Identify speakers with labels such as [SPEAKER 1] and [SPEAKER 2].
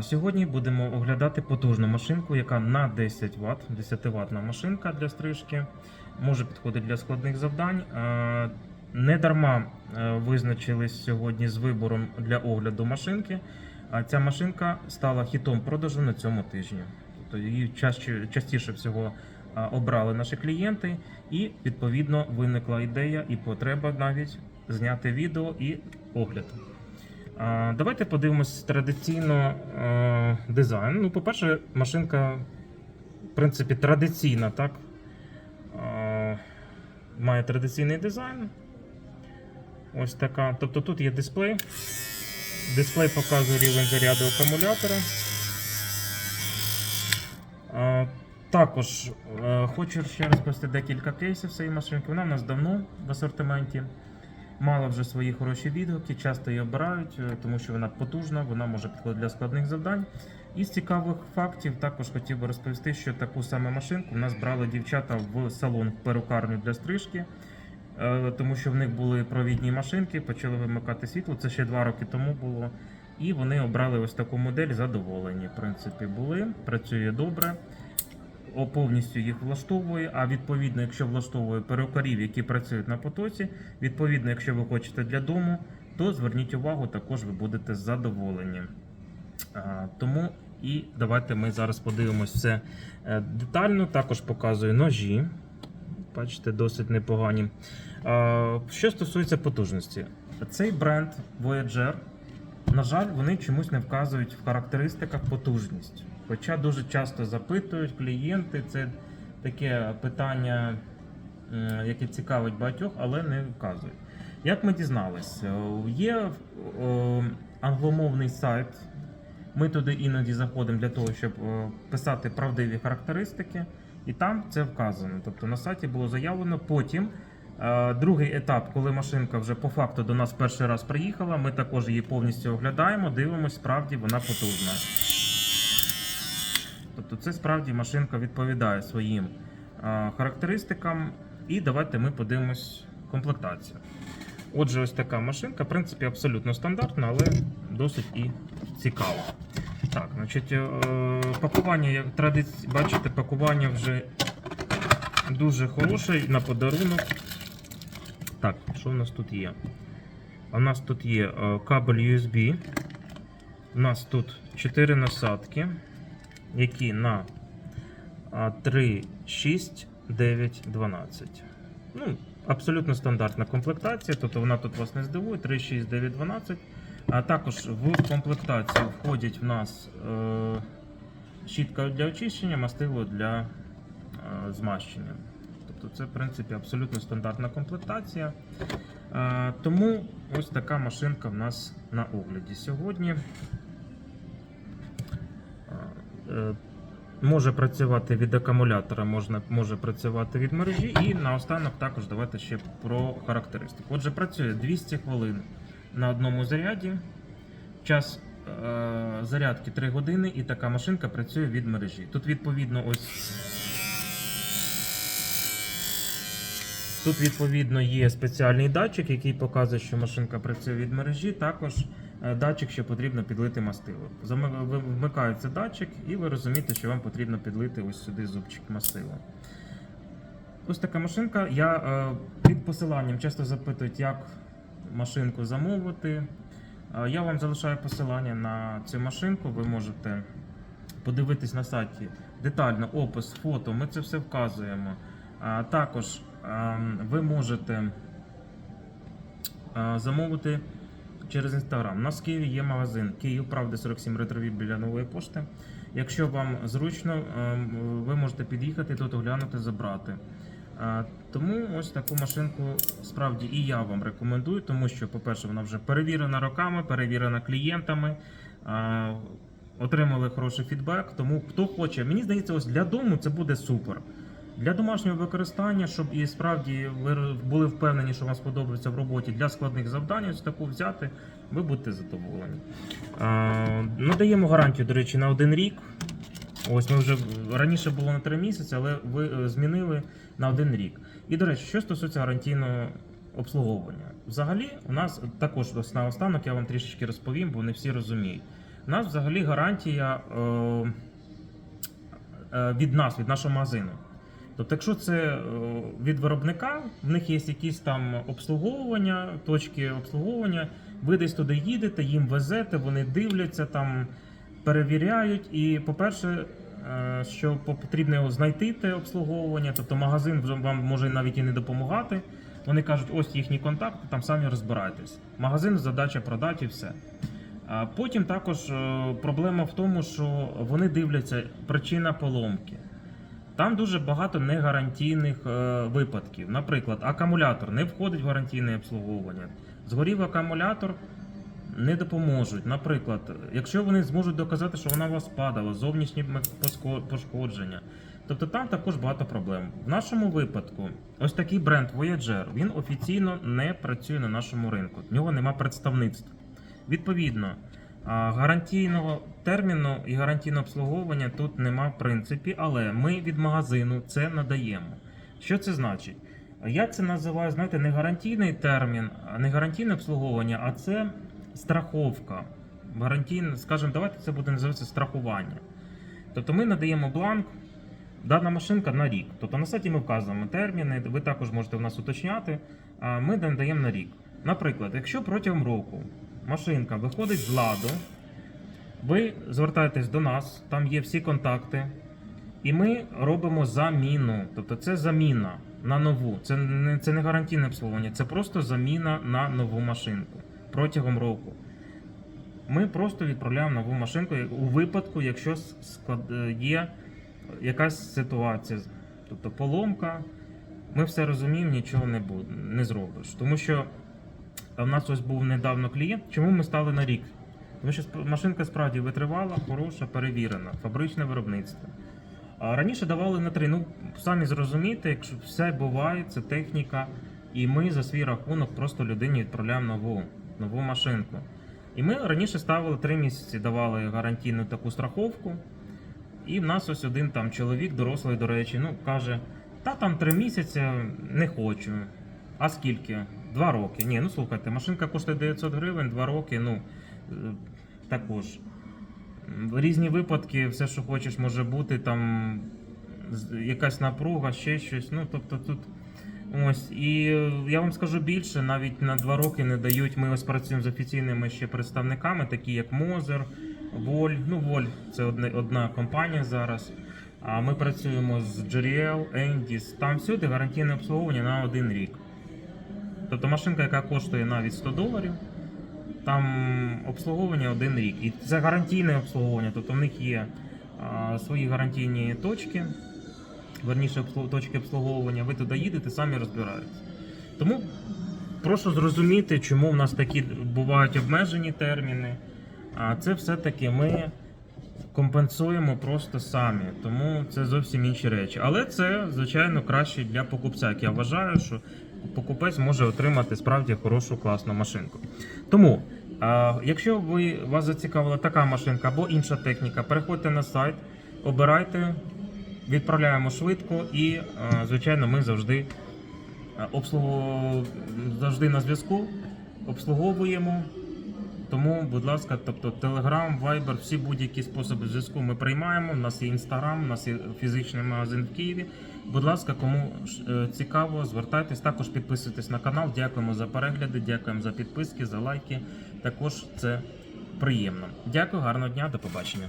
[SPEAKER 1] Сьогодні будемо оглядати потужну машинку, яка на 10 Вт, 10 ватна машинка для стрижки, може підходити для складних завдань. Не дарма е, визначились сьогодні з вибором для огляду машинки. А ця машинка стала хітом продажу на цьому тижні. Тобто її частіше всього обрали наші клієнти, і відповідно виникла ідея і потреба навіть зняти відео і огляд. Давайте подивимось традиційно е, дизайн. Ну, по-перше, машинка, в принципі, традиційна, так? Має традиційний дизайн. Ось така. Тобто тут є дисплей. Дисплей показує рівень заряду акумулятора. Також е, хочу ще розповісти декілька кейсів цієї машинки. Вона в нас давно в асортименті. Мала вже свої хороші відгуки, часто її обирають, е, тому що вона потужна, вона може підходити для складних завдань. Із цікавих фактів також хотів би розповісти, що таку саме машинку в нас брали дівчата в салон в перукарню для стрижки, е, тому що в них були провідні машинки, почали вимикати світло. Це ще два роки тому було. І вони обрали ось таку модель, задоволені. В принципі, були, працює добре. Повністю їх влаштовує. А відповідно, якщо влаштовує перукарів, які працюють на потоці, відповідно, якщо ви хочете для дому, то зверніть увагу, також ви будете задоволені. Тому і давайте ми зараз подивимось все е, детально. Також показую ножі. Бачите, досить непогані. Що стосується потужності, цей бренд Voyager, на жаль, вони чомусь не вказують в характеристиках потужність. Хоча дуже часто запитують клієнти, це таке питання, яке цікавить багатьох, але не вказують. Як ми дізнались, Е, є е, англомовний сайт. Ми туди іноді заходимо для того, щоб е, писати правдиві характеристики, і там це вказано. Тобто на сайті було заявлено. Потім е, другий етап, коли машинка вже по факту до нас перший раз приїхала, ми також її повністю оглядаємо, дивимося, справді вона потужна. Тобто це справді машинка відповідає своїм е, характеристикам. І давайте ми подивимось комплектацію. Отже, ось така машинка, в принципі, абсолютно стандартна, але досить і цікава. Так, значить, е, пакування, як традиці... бачите, пакування вже дуже хороше на подарунок. Так, що в нас тут є? У нас тут є е, кабель USB. У нас тут 4 насадки, які на 3, 6, 9, 12. Ну, абсолютно стандартна комплектація, тобто вона тут вас не здивує, 3, 6, 9, 12. А також в комплектацію входять в нас е, щітка для очищення, мастило для е, змащення. Тобто це, в принципі, абсолютно стандартна комплектація. Е, тому ось така машинка в нас на огляді сьогодні. Е, Може працювати від акумулятора, можна, може працювати від мережі. І наостанок також давайте ще про характеристику. Отже, працює 200 хвилин на одному заряді. Час е, зарядки 3 години, і така машинка працює від мережі. Тут відповідно ось. Тут відповідно є спеціальний датчик, який показує, що машинка працює від мережі. Також е, датчик, що потрібно підлити мастило. Вмикається датчик, і ви розумієте, що вам потрібно підлити ось сюди зубчик мастила. Ось така машинка. Я е, під посиланням часто запитують, як машинку замовити. Е, Я вам залишаю посилання на цю машинку. Ви можете подивитись на сайті детально опис, фото. Ми це все вказуємо. Також ви можете е, замовити через інстаграм. У нас в Києві є магазин Київ Правди 47 ретрові біля нової пошти. Якщо вам зручно, ем, ви можете під'їхати тут, оглянути, забрати. Е, Тому ось таку машинку справді і я вам рекомендую, тому що, по-перше, вона вже перевірена роками, перевірена клієнтами. е, Отримали хороший фідбек. Тому хто хоче, мені здається, ось для дому це буде супер. Для домашнього використання, щоб і справді ви були впевнені, що вам сподобається в роботі для складних завдань, ось таку взяти, ви будете задоволені. Надаємо гарантію, до речі, на один рік. Ось ми вже раніше було на 3 місяці, але ви е, змінили на один рік. І до речі, що стосується гарантійного обслуговування, взагалі у нас також ось наостанок я вам трішечки розповім, бо не всі розуміють. У нас взагалі гарантія е, е, від нас, від нашого магазину. Тобто, якщо це е, від виробника, в них є якісь там обслуговування, точки обслуговування, ви десь туди їдете, їм везете, вони дивляться, там перевіряють. І, по-перше, е, що потрібно знайти, те обслуговування, тобто магазин вам може навіть і не допомагати. Вони кажуть, ось їхні контакти, там самі розбирайтесь. Магазин задача продати і все. А потім також е, проблема в тому, що вони дивляться причина поломки. Там дуже багато негарантійних е, випадків. Наприклад, акумулятор не входить в гарантійне обслуговування. Згорів акумулятор, не допоможуть. Наприклад, якщо вони зможуть доказати, що вона у вас падала, зовнішні пошкодження. Тобто там також багато проблем. В нашому випадку, ось такий бренд Voyager, він офіційно не працює на нашому ринку. В нього нема представництва. Відповідно, гарантійного терміну і гарантійного обслуговування тут нема в принципі, але ми від магазину це надаємо. Що це значить? Я це називаю, знаєте, не гарантійний термін, не гарантійне обслуговування, а це страховка. Гарантійне, скажімо, давайте це буде називатися страхування. Тобто ми надаємо бланк, дана машинка на рік. Тобто на сайті ми вказуємо терміни, ви також можете в нас уточняти. Ми надаємо на рік. Наприклад, якщо протягом року машинка виходить з ладу, ви звертаєтесь до нас, там є всі контакти, і ми робимо заміну. Тобто це заміна на нову. Це не, це не гарантійне обслуговування, це просто заміна на нову машинку протягом року. Ми просто відправляємо нову машинку у випадку, якщо е, є якась ситуація, тобто поломка. Ми все розуміємо, нічого не буде, не зробиш. Тому що у нас ось був недавно клієнт. Чому ми стали на рік? Тому що машинка справді витривала, хороша, перевірена, фабричне виробництво. А раніше давали на три. Ну, самі зрозумієте, якщо все буває, це техніка, і ми за свій рахунок просто людині відправляємо нову, нову машинку. І ми раніше ставили три місяці, давали гарантійну таку страховку. І в нас ось один там чоловік, дорослий, до речі, ну каже: та там три місяці не хочу. А скільки? Два роки. Ні, ну слухайте, машинка коштує 900 гривень, два роки, ну е, також. Різні випадки, все, що хочеш, може бути, там якась напруга, ще щось. Ну, тобто тут. Ось, і е, я вам скажу більше, навіть на два роки не дають. Ми ось працюємо з офіційними ще представниками, такі як Мозер, Воль. Ну, Воль це одне, одна компанія зараз. А ми працюємо з GRL, Endis. Там всюди гарантійне обслуговування на один рік. Тобто машинка, яка коштує навіть 100 доларів, там обслуговування один рік. І це гарантійне обслуговування, тобто в них є а, свої гарантійні точки, верніше точки обслуговування, ви туди їдете, самі розбираєтесь. Тому прошу зрозуміти, чому в нас такі бувають обмежені терміни. А це все-таки ми компенсуємо просто самі, тому це зовсім інші речі. Але це, звичайно, краще для покупця. Як я вважаю, що покупець може отримати справді хорошу класну машинку. Тому, а, якщо ви вас зацікавила така машинка або інша техніка, переходьте на сайт, обирайте, відправляємо швидко і, а, звичайно, ми завжди а, обслугу... завжди на зв'язку, обслуговуємо. Тому, будь ласка, тобто Telegram, Viber, всі будь-які способи зв'язку ми приймаємо. У нас є Instagram, у нас є фізичний магазин в Києві. Будь ласка, кому е, цікаво, звертайтесь. Також підписуйтесь на канал. Дякуємо за перегляди, дякуємо за підписки, за лайки. Також це приємно. Дякую, гарного дня, до побачення.